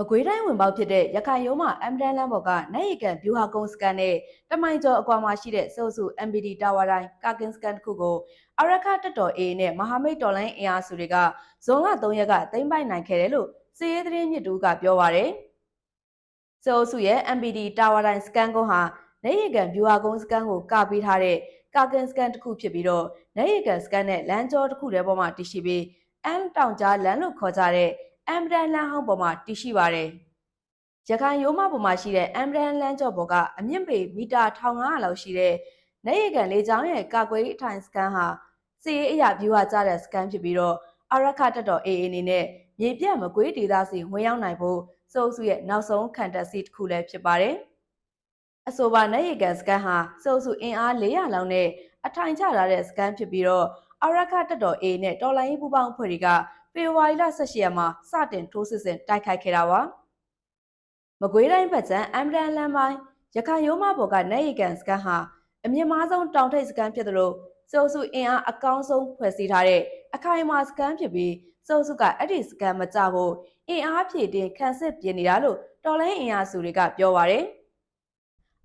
မကွေးတိုင်းဝင်ပေါက်ဖြစ်တဲ့ရခိုင်ရိုးမအမ်ဒန်လန်ဘော်ကနိုင်ရီကန်ဗျူဟာကုန်းစကန်နဲ့တမိုင်ကျော်အကွာမှာရှိတဲ့စိုးစု MBD တာဝါတိုင်းကာကင်စကန်တစ်ခုကိုအရခတက်တော် A နဲ့မဟာမိတ်တော်လိုင်းအင်အားစုတွေကဇွန်လ3ရက်ကသိမ်းပိုက်နိုင်ခဲ့တယ်လို့စီရေးသတင်းမြစ်တူကပြောပါရယ်စိုးစုရဲ့ MBD တာဝါတိုင်းစကန်ကုန်းဟာနိုင်ရီကန်ဗျူဟာကုန်းစကန်ကိုကပေးထားတဲ့ကာကင်စကန်တစ်ခုဖြစ်ပြီးတော့နိုင်ရီကန်စကန်နဲ့လမ်းကျောတစ်ခုတည်းပေါ်မှာတည်ရှိပြီးအမ်တောင်ကြားလမ်းလို့ခေါ်ကြတဲ့ အမ်ဒန်လန်ဟောင်းပေါ်မှာတည်ရှိပါတယ်။ရခိုင်ရိုးမပေါ်မှာရှိတဲ့အမ်ဒန်လန်ကျော်ပေါ်ကအမြင့်ပေမီတာ1500လောက်ရှိတဲ့နေရကန်လေးချောင်းရဲ့ကာကွယ်အထိုင်စကန်ဟာစီရေးအရာဗျူဟာကျတဲ့စကန်ဖြစ်ပြီးတော့အရခတက်တော် AA အနေနဲ့မြေပြတ်မကွေးဒေသစီဝင်ရောက်နိုင်ဖို့စိုးစုရဲ့နောက်ဆုံးခံတပ်စီတစ်ခုလည်းဖြစ်ပါတယ်။အဆိုပါနေရကန်စကန်ဟာစိုးစုအင်အား400လောက်နဲ့အထိုင်ချထားတဲ့စကန်ဖြစ်ပြီးတော့အရခတက်တော် A နဲ့တော်လိုင်းပူပေါင်းအဖွဲ့တွေက ဖေဖော်ဝါရီလ18ရက်မှာစတင်ထိုးစစ်ဆင်တိုက်ခိုက်ခဲ့တာပါ။မကွေးတိုင်းဘက်ကျန်အမ်ဒန်လန်ပိုင်းရခိုင်ရိုးမဘော်ကနိုင်ရီကန်စကန်ဟာအမြင့်မားဆုံးတောင်ထိပ်စကန်ဖြစ်သလိုစိုးစုအင်အားအကောင်းဆုံးဖွဲ့စည်းထားတဲ့အခိုင်အမာစကန်ဖြစ်ပြီးစိုးစုကအဲ့ဒီစကန်မကြဖို့အင်အားဖြည့်တင်ခန့်စစ်ပြင်နေတာလို့တော်လိုင်းအင်အားစုတွေကပြောပါရယ်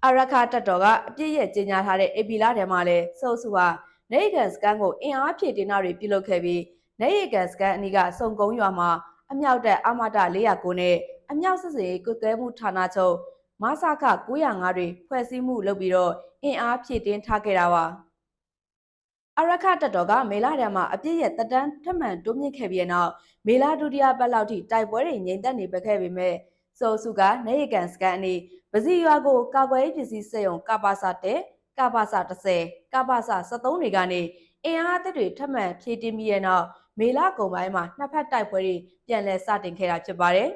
အရခတက်တော်ကအပြည့်ရဲ့ကြီးညာထားတဲ့အေပီလာထဲမှာလဲစိုးစုဟာနေကန်စကန်ကိုအင်အားဖြည့်တင်တာတွေပြုလုပ်ခဲ့ပြီး နေရီကန်စကန်အနီးကစုံကုန်းရွာမှာအမြောက်တပ်အမတ409နဲ့အမြောက်စစ်စေးကုကဲမှုဌာနချုပ်မဆခ905တွေဖွဲ့စည်းမှုလုပ်ပြီးတော့အင်အားဖြည့်တင်းထားခဲ့တာပါအရခတက်တော်ကမေလာတံမှာအပြည့်ရဲ့တက်တန်းထမှန်တိုးမြင့်ခဲ့ပြီးတဲ့နောက်မေလာဒုတိယပတ်လောက်ထိတိုက်ပွဲတွေငြိမ်သက်နေပခဲ့ပေမဲ့စိုးစုကနေရီကန်စကန်အနီးပစီရွာကိုကာကွယ်ရေးပစ္စည်းစက်ရုံကပါစာတဲ့ကပါစာ30ကပါစာ73တွေကနေ အင်အားအသစ်တွေထပ်မံဖြည့်တင်းပြီးတဲ့နောက်မေလကုံပိုင်းမှာနှစ်ဖက်တိုက်ပွဲတွေပြန်လည်စတင်ခဲ့တာဖြစ်ပါတယ်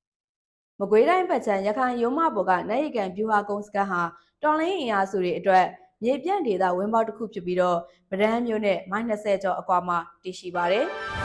။မကွေးတိုင်းပတ်ချံရခိုင်ရုံးမဘော်ကနိုင်ရီကန်ဗျူဟာကုန်းစကန်ဟာတော်လိုင်းအင်အားစုတွေအတွက်မြေပြန့်ဒေသဝင်းပေါက်တစ်ခုဖြစ်ပြီးတော့ဗဒန်းမျိုးနဲ့မိုင်း20ကျော်အကွာမှာတည်ရှိပါတယ်။